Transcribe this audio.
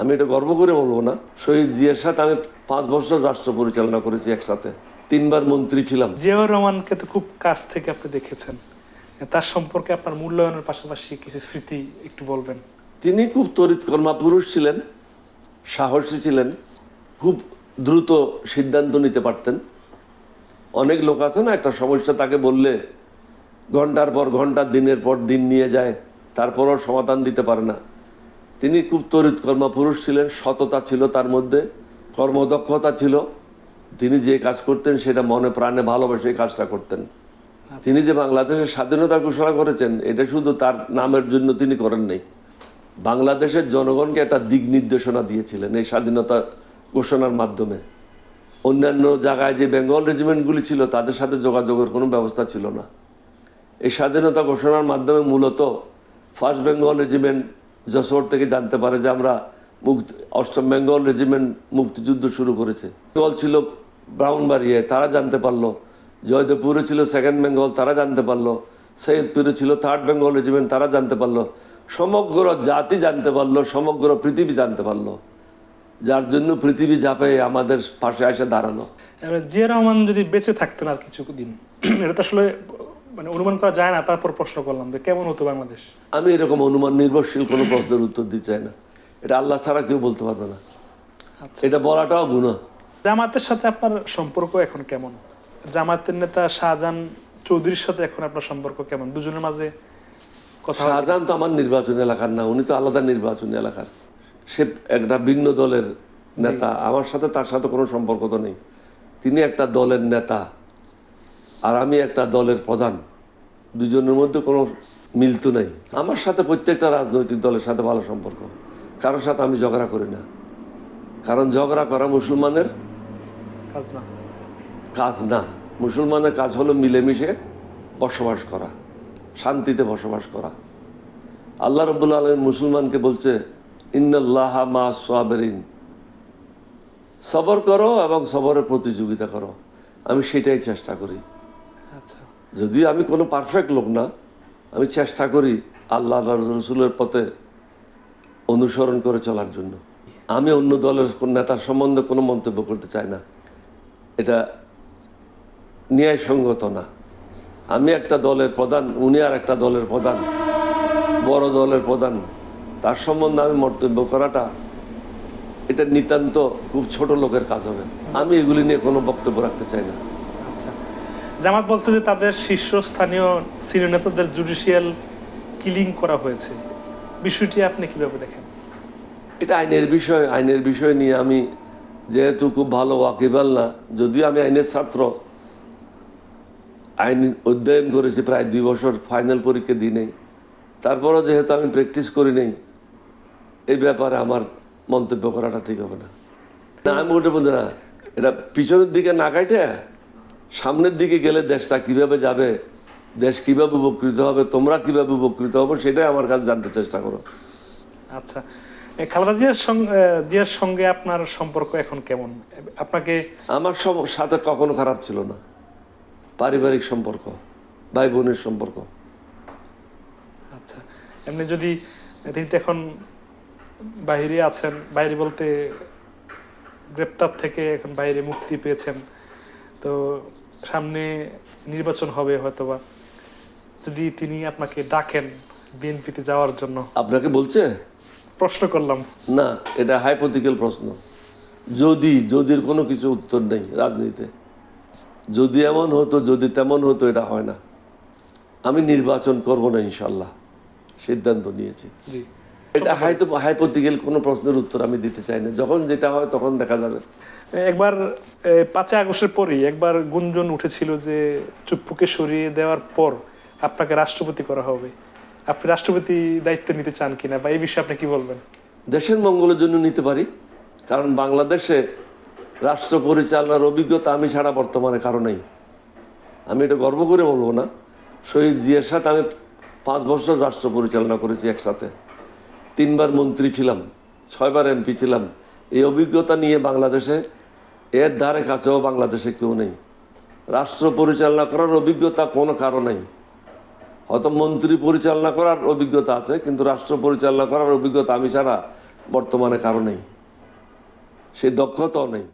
আমি এটা গর্ব করে বলব না। শহীদ জিয়ার সাথে আমি পাঁচ বছর রাষ্ট্র পরিচালনা করেছি একসাথে। তিনবার মন্ত্রী ছিলাম। জিয়াউর রহমানকে তো খুব কাছ থেকে আপনি দেখেছেন। তার সম্পর্কে আপনার মূল্যায়নের পাশাপাশি কিছু স্মৃতি একটু বলবেন। তিনি খুব তড়িৎকর্মা পুরুষ ছিলেন সাহসী ছিলেন খুব দ্রুত সিদ্ধান্ত নিতে পারতেন। অনেক লোক আছে না একটা সমস্যা তাকে বললে ঘণ্টার পর ঘণ্টা দিনের পর দিন নিয়ে যায় তারপরও সমাধান দিতে পারে না। তিনি খুব তড়িৎকর্মা পুরুষ ছিলেন সততা ছিল তার মধ্যে কর্মদক্ষতা ছিল। তিনি যে কাজ করতেন সেটা মনে প্রাণে ভালোবেসে কাজটা করতেন। তিনি যে বাংলাদেশের স্বাধীনতা ঘোষণা করেছেন এটা শুধু তার নামের জন্য তিনি করেন নাই। বাংলাদেশের জনগণকে একটা দিক নির্দেশনা দিয়েছিলেন এই স্বাধীনতা ঘোষণার মাধ্যমে। অন্যান্য জায়গায় যে বেঙ্গল রেজিমেন্টগুলি ছিল তাদের সাথে যোগাযোগের কোনো ব্যবস্থা ছিল না। এই স্বাধীনতা ঘোষণার মাধ্যমে মূলত ফার্স্ট বেঙ্গল রেজিমেন্ট যশোর থেকে জানতে পারে যে আমরা মুক্তি, অষ্টম বেঙ্গল রেজিমেন্ট মুক্তিযুদ্ধ শুরু করেছে। বেঙ্গল ছিল ব্রাউনবাড়িয়ায় তারা জানতে পারল। জয়দেবপুরে ছিল সেকেন্ড বেঙ্গল, তারা জানতে পারল। সৈয়দপুরে ছিল থার্ড বেঙ্গল রেজিমেন্ট তারা জানতে পারল। সমগ্র জাতি জানতে পারল, সমগ্র পৃথিবী জানতে পারল। যার জন্য পৃথিবী ঝাঁপে আমাদের পাশে এসে এবার জিয়া রহমান যদি বেঁচে থাকতেন আর কিছু দিন এটা তো আসলে মানে অনুমান করা যায় না তারপর প্রশ্ন করলাম যে কেমন হতো বাংলাদেশ? আমি এরকম অনুমান নির্ভরশীল কোনো প্রশ্নের উত্তর দিতে চাই না। এটা আল্লাহ ছাড়া কেউ বলতে পারবে না। আচ্ছা। এটা বলাটাও গুণা জামাতের সাথে আপনার সম্পর্ক এখন কেমন? জামাতের নেতা শাহজাহান চৌধুরীর সাথে এখন আপনার সম্পর্ক কেমন? দুজনের মাঝে কথা? শাহজাহান তো আমার নির্বাচনী এলাকার না উনি তো আলাদা নির্বাচনী এলাকার। সে একটা ভিন্ন দলের নেতা আমার সাথে তার সাথে কোনো সম্পর্ক তো নেই। তিনি একটা দলের নেতা। আর আমি একটা দলের প্রধান। দুজনের মধ্যে কোনো মিল তো নেই। আমার সাথে প্রত্যেকটা রাজনৈতিক দলের সাথে ভালো সম্পর্ক। কারোর সাথে আমি ঝগড়া করি না। কারণ ঝগড়া করা মুসলমানের কাজ না কাজ না মুসলমানের কাজ হলো মিলেমিশে বসবাস করা শান্তিতে বসবাস করা। আল্লাহ রব্বুল আলম মুসলমানকে বলছে ইন্নাল্লাহ মা সাবেরিন। সবর করো এবং সবরের প্রতিযোগিতা করো। আমি সেটাই চেষ্টা করি। আচ্ছা। যদিও আমি কোনো পারফেক্ট লোক না আমি চেষ্টা করি আল্লাহ রসুলের পথে অনুসরণ করে চলার জন্য। আমি অন্য দলের নেতার সম্বন্ধে কোনো মন্তব্য করতে চাই না। এটা ন্যায়সঙ্গত না। আমি একটা দলের প্রধান উনি আর একটা দলের প্রধান বড় দলের প্রধান। তার সম্বন্ধে আমি মন্তব্য করাটা এটা নিতান্ত খুব ছোট লোকের কাজ হবে। আমি এগুলি নিয়ে কোনো বক্তব্য রাখতে চাই না। আচ্ছা। জামাত বলছে যে তাদের শীর্ষস্থানীয় সিনিয়র নেতাদের জুডিশিয়াল কিলিং করা হয়েছে। বিষয়টি আপনি কীভাবে দেখেন? এটা আইনের বিষয় আইনের বিষয় নিয়ে আমি যেহেতু খুব ভালো ওয়াকিবাল না, যদিও আমি আইনের ছাত্র, আইন অধ্যয়ন করেছি প্রায় দুই বছর, ফাইনাল পরীক্ষা দিই নেই। তারপরও যেহেতু আমি প্র্যাকটিস করি নেই, এই ব্যাপারে আমার মন্তব্য করাটা ঠিক হবে না। আমি ওটা বলতে না, এটা পিছনের দিকে না কাটে সামনের দিকে গেলে দেশটা কীভাবে যাবে দেশ কীভাবে উপকৃত হবে তোমরা কীভাবে উপকৃত হবে সেটাই আমার কাছে জানতে চেষ্টা করো। আচ্ছা খালেদা জিয়ার সঙ্গে জিয়ার সঙ্গে আপনার সম্পর্ক এখন কেমন? আপনাকে আমার সব- সাথে কখনো খারাপ ছিল না। পারিবারিক সম্পর্ক ভাই বোনের সম্পর্ক। আচ্ছা এমনি যদি তিনি এখন বাইরে আছেন বাইরে বলতে গ্রেপ্তার থেকে এখন বাইরে মুক্তি পেয়েছেন তো সামনে নির্বাচন হবে হয়তোবা। যদি তিনি আপনাকে ডাকেন বিএনপিতে যাওয়ার জন্য। আপনাকে বলছে? প্রশ্ন করলাম। না এটা হাইপোথিক্যাল প্রশ্ন। যদি যদির কোনো কিছু উত্তর নেই রাজনীতিতে যদি এমন হতো যদি তেমন হতো এটা হয় না। আমি নির্বাচন করব না ইনশাল্লাহ। সিদ্ধান্ত নিয়েছি। জি। এটা হয়তো হাইপোথিক্যাল কোনো প্রশ্নের উত্তর আমি দিতে চাই না। যখন যেটা হয় তখন দেখা যাবে। একবার পাঁচই আগস্টের পরেই একবার গুঞ্জন উঠেছিল যে চুপ্পুকে সরিয়ে দেওয়ার পর আপনাকে রাষ্ট্রপতি করা হবে। আপনি রাষ্ট্রপতি দায়িত্ব নিতে চান কিনা বা এই বিষয়ে আপনি কি বলবেন? দেশের মঙ্গলের জন্য নিতে পারি। কারণ বাংলাদেশে রাষ্ট্র পরিচালনার অভিজ্ঞতা আমি ছাড়া বর্তমানে কারও নেই। আমি এটা গর্ব করে বলব না। শহীদ জিয়ার সাথে আমি পাঁচ বছর রাষ্ট্র পরিচালনা করেছি একসাথে। তিনবার মন্ত্রী ছিলাম, ছয়বার এমপি ছিলাম। এই অভিজ্ঞতা নিয়ে বাংলাদেশে এর ধারে কাছেও বাংলাদেশে কেউ নেই। রাষ্ট্র পরিচালনা করার অভিজ্ঞতা কোনো কারও নেই। হয়তো মন্ত্রী পরিচালনা করার অভিজ্ঞতা আছে, কিন্তু রাষ্ট্র পরিচালনা করার অভিজ্ঞতা আমি ছাড়া বর্তমানে কারও নেই। সেই দক্ষতাও নেই।